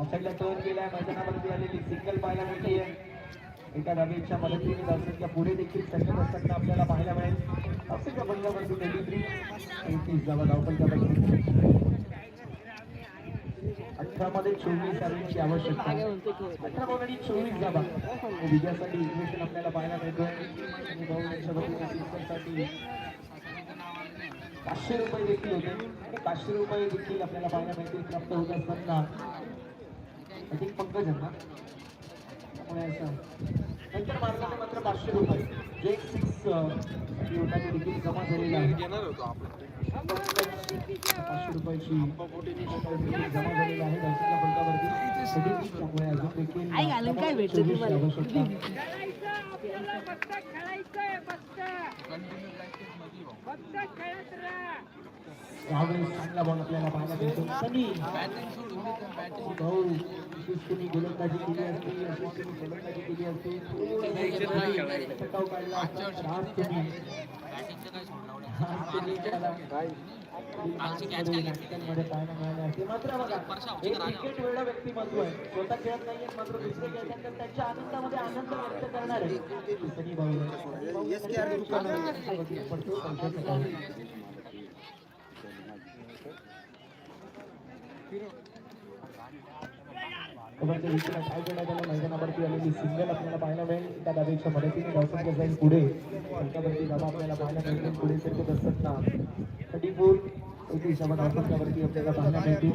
ऑफसाईडला tone केलाय मैदानावरती आलेली सिंगल पाहायला मिळते. एका डावीच्या मदतीने दर्शकच्या पुढे देखील सज्जन असताना आपल्याला पाहायला मिळेल. ऑफसाईडच्या बंगावरती ट्वेंटी थ्री एकतीस जावा धावपलच्या अठरा अठरामध्ये चोवीस रनची आवश्यकता. अठरा बॉल चोवीस धावा. विजयासाठी इक्वेशन आपल्याला पाहायला मिळतोय. आणि वतीने सिक्सरसाठी पाचशे रुपये देखील होते. पाचशे रुपये देखील आपल्याला पाहायला मिळतील. प्राप्त होत असताना. आय थिंक पंकज आहेत ना त्यामुळे असं नंतर मारणारे मात्र पाचशे रुपये जे एक सिक्स होता ते देखील जमा झालेला आहे घेणार होतो आपण. पाचशे रुपयाची जमा झालेली आहे. फलकावरती त्यामुळे अजून देखील? आवश्यकता खेळायचं आपल्याला फक्त खेळायचंय फक्त फक्त खेळत राहा यावेळेस चांगला बॉल आपल्याला पाहायला मिळतो सनी भाऊ विशेष कोणी गोलंदाजी केली असती विशेष कोणी गोलंदाजी केली असती थोडंसं फटकाव काढला असता तर आज तुम्ही आज तुम्ही त्याला नाटकांमध्ये नाटकांमध्ये पाहायला मिळाले असते मात्र बघा एक क्रिकेट वेगळं व्यक्तिमत्व आहे स्वतः खेळत नाहीये मात्र दुसरे खेळतात त्यांच्या आनंदामध्ये आनंद व्यक्त करणार आहे सनी भाऊ पडतो मैदानावरती आलेली सिंगल आपल्याला पाहायला मिळेल त्या दाबेच्या मदतीने डॉल्फिनच्या जाईल पुढे त्यांच्यावरती धावा आपल्याला पाहायला मिळतील पुढे सरकत असताना थर्टी फोर एकवीस धावा डॉल्फिनच्या आपल्याला पाहायला मिळतील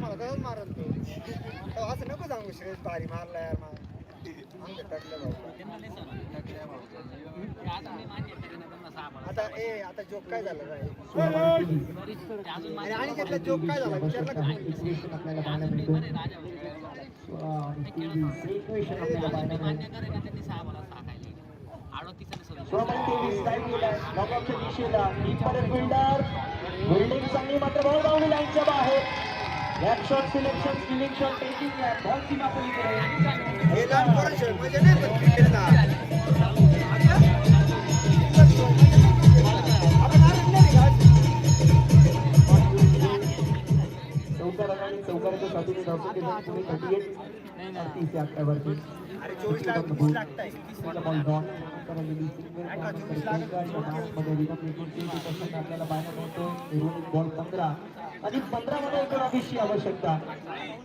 आता ए आता जोक काय झालं काय आणि आणि त्यातला जोक काय झाला? विचारला फिल्डर बिल्डिंग चांगली मात्र बॉल बाउंड्री लाईनच्या बाहेर headshot selection spinning shot taking and ball સીમા પર લીધે એલાન કરે છે મજા નહીં પણ ક્રિકેટના चौका रन आणि चौकाराच्या साथीने थर्टी एट अडतीस या असताना आपल्याला पाहायला मिळतो इरून बॉल पंधरा. आणि पंधरा मध्ये एकोणावीसची आवश्यकता.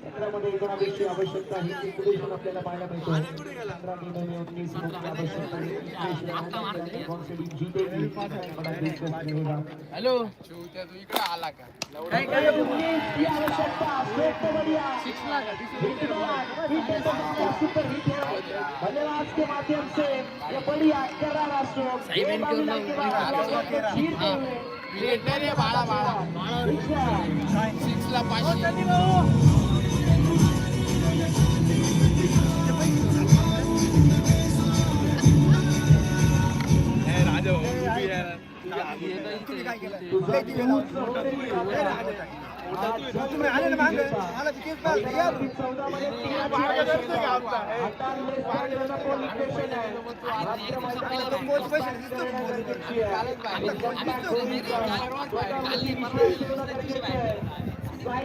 पंधरा मध्ये एकोणावीसची आवश्यकता ही सिच्युएशन आपल्याला पाहायला मिळतो. पंधरा निर्णय उन्नीस की आवश्यकता हॅलो. आला का माध्यम से ये बढ़िया करारा स्ट्रोक साइमन के ऊपर के बाद चीरते हुए क्रिकेट नाही रे बाळा बाळा अच्छा सिक्स ला पाचशे तुम्ही काय केलं? तुझा लय दिवे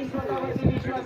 स्वतःवरती विश्वास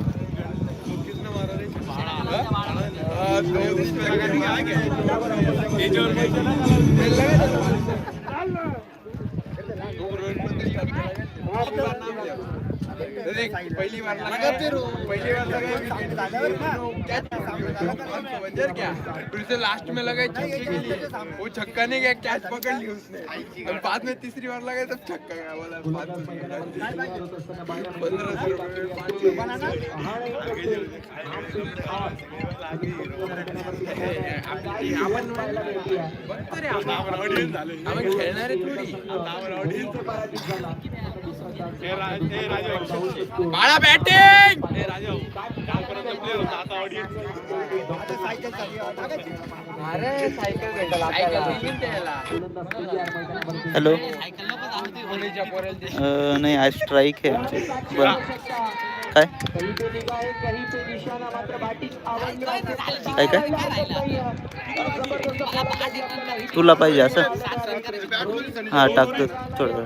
जो साई स्वतःवरती विश्वास ठेवेल का बाकी हार आहे, हार म्हणजे जितेची. स्वतःवरती विश्वास ठेवणं गरजेचं आहे. थोडंसं असेल गरजेचं आहे. स्पेशली स्वतःच्या त्याच्यावरती विश्वास ठेवत असताना आता आपल्याला साई करायचं आहे. स्वतःमध्ये खेळण्याची आवश्यकता आहे. नाकामी तो आहे. लंबी कंप्लीट करावं लागेल हो हो एक नंबर पहिली बार लगा पहिली बार लगा फिर से लास्ट में लगा छक्के के लिए वो छक्का नहीं गया कैच पकड़ ली उसने. और बाद में तीसरी बार लगा तब छक्का गया बोला पंद्रह सौ आपण खेळणार थोडी. बाळा बॅटिंग अरे सायकल भेटल हॅलो नाही आज स्ट्राईक आहे आमची. बरं. काय है. काय? काय तुला पाहिजे असं? हां टाकतो. थोडं.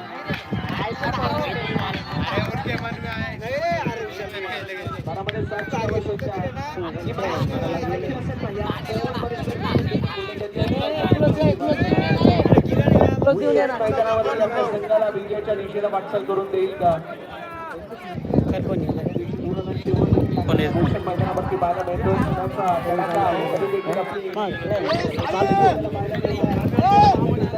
संघाला विजयाच्या दिशेला वाटचाल करून देईल का मैदानावरती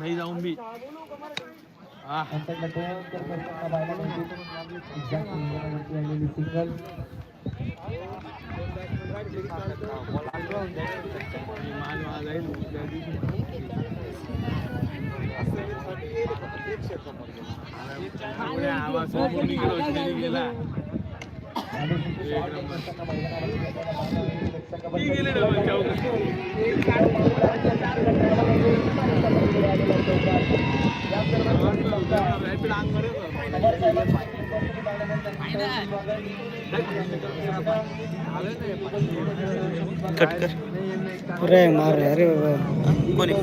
नाही जाऊन बी नंतर लटवून कट कर अरे मार अरे कोणी?